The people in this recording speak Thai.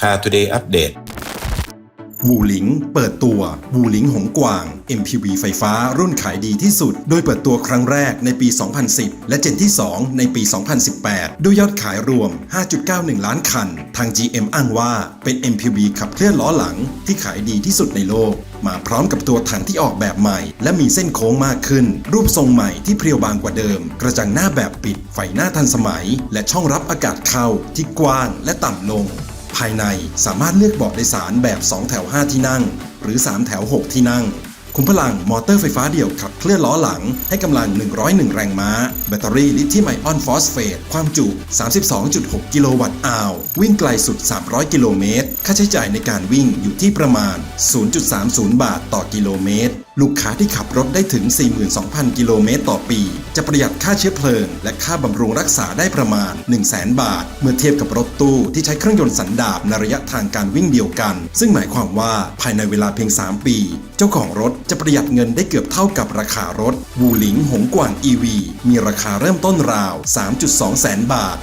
Car Today Update วูหลิง เปิดตัววูหลิงหงกวาง MPV ไฟฟ้ารุ่นขายดีที่สุด โดยเปิดตัวครั้งแรกในปี 2010 และเจนที่ 2 ในปี 2018 ด้วยยอดขายรวม 5.91 ล้านคัน ทาง GM อ้างว่าเป็น MPV ขับเคลื่อนล้อหลังที่ขายดีที่สุดในโลก มาพร้อมกับตัวถังที่ออกแบบใหม่ และมีเส้นโค้งมากขึ้น รูปทรงใหม่ที่เพรียวบางกว่าเดิม กระจังหน้าแบบปิด ไฟหน้าทันสมัย และช่องรับอากาศเข้าที่กว้างและต่ำลง ภายในสามารถเลือกเบาะโดยสารแบบ 2 แถว 5 ที่นั่ง หรือ 3 แถว 6 ที่นั่งคุมพลังมอเตอร์ไฟฟ้าเดี่ยวขับเคลื่อนล้อหลังให้กำลัง 101 แรงม้า แบตเตอรี่ลิเธียมไอออนฟอสเฟตความจุ 32.6 กิโลวัตต์อาววิ่งไกลสุด 300 กิโลเมตร ค่าใช้จ่ายในการวิ่งอยู่ที่ประมาณ 0.30 บาทต่อกิโลเมตร ลูกค้าที่ขับรถได้ถึง 42,000 กิโลเมตรต่อปี จะประหยัดค่าเชื้อเพลิง และค่าบำรุงรักษาได้ประมาณ 100,000 บาท เมื่อเทียบกับรถตู้ที่ใช้เครื่องยนต์สันดาปในระยะทางการวิ่งเดียวกัน ซึ่งหมายความว่าภายในเวลาเพียง 3 ปี เจ้าของรถจะประหยัดเงินได้เกือบเท่ากับราคารถ วูหลิงหงกวาง EV มีราคาเริ่มต้นราว 3.2 แสนบาท